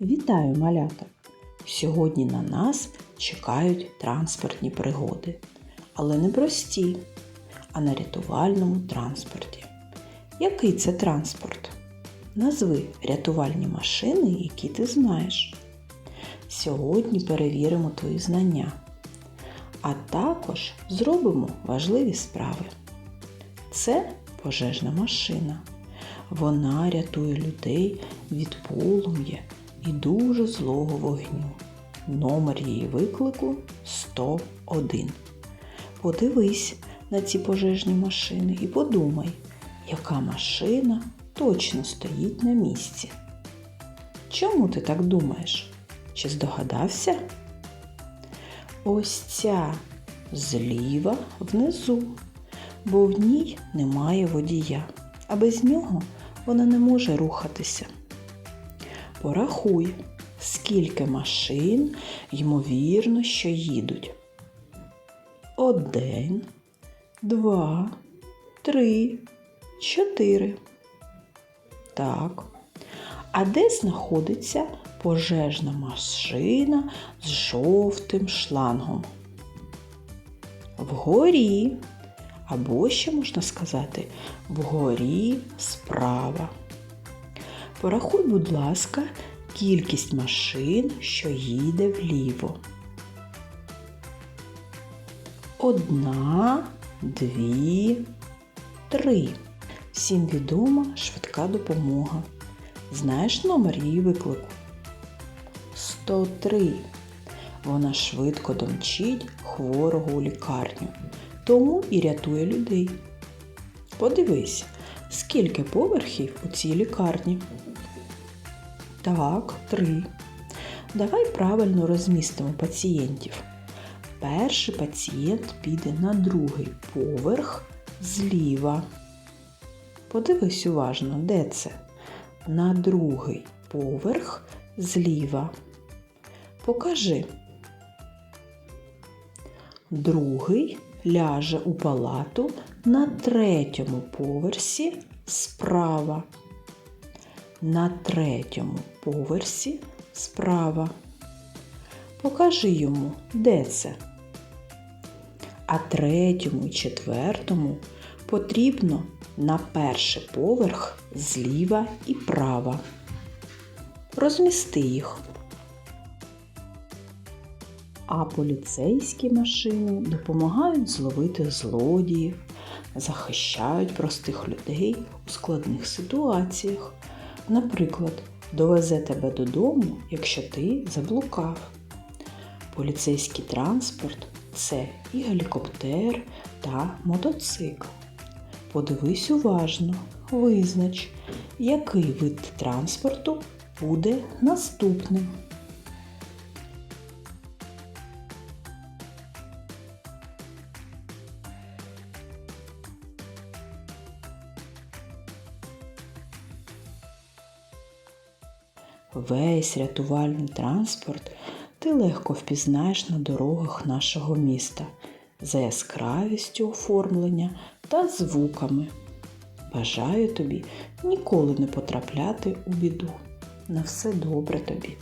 Вітаю, малята! Сьогодні на нас чекають транспортні пригоди, але не прості, а на рятувальному транспорті. Який це транспорт? Назви рятувальні машини, які ти знаєш. Сьогодні перевіримо твої знання, а також зробимо важливі справи. Це пожежна машина. Вона рятує людей від полум'я і дуже злого вогню. Номер її виклику 101. Подивись на ці пожежні машини і подумай, яка машина точно стоїть на місці. Чому ти так думаєш? Чи здогадався? Ось ця зліва внизу, бо в ній немає водія, а без нього вона не може рухатися. Порахуй, скільки машин, ймовірно, що їдуть. Один, два, три, чотири. Так. А де знаходиться пожежна машина з жовтим шлангом? Вгорі. Або ще можна сказати, вгорі справа. Порахуй, будь ласка, кількість машин, що їде вліво. Одна, дві, три. Всім відома швидка допомога. Знаєш номер її виклику? 103. Вона швидко домчить хворого у лікарню, тому і рятує людей. Подивись, скільки поверхів у цій лікарні. Так, три. Давай правильно розмістимо пацієнтів. Перший пацієнт піде на другий поверх зліва. Подивись уважно, де це? На другий поверх зліва. Покажи. Другий ляже у палату на третьому поверсі справа. На третьому поверсі справа. Покажи йому, де це. А третьому і четвертому потрібно на перший поверх зліва і права. Розмісти їх. А поліцейські машини допомагають зловити злодіїв, захищають простих людей у складних ситуаціях. Наприклад, довезе тебе додому, якщо ти заблукав. Поліцейський транспорт це і гелікоптер та мотоцикл. Подивись уважно, визнач, який вид транспорту буде наступним. Весь рятувальний транспорт ти легко впізнаєш на дорогах нашого міста за яскравістю оформлення та звуками. Бажаю тобі ніколи не потрапляти у біду. На все добре тобі!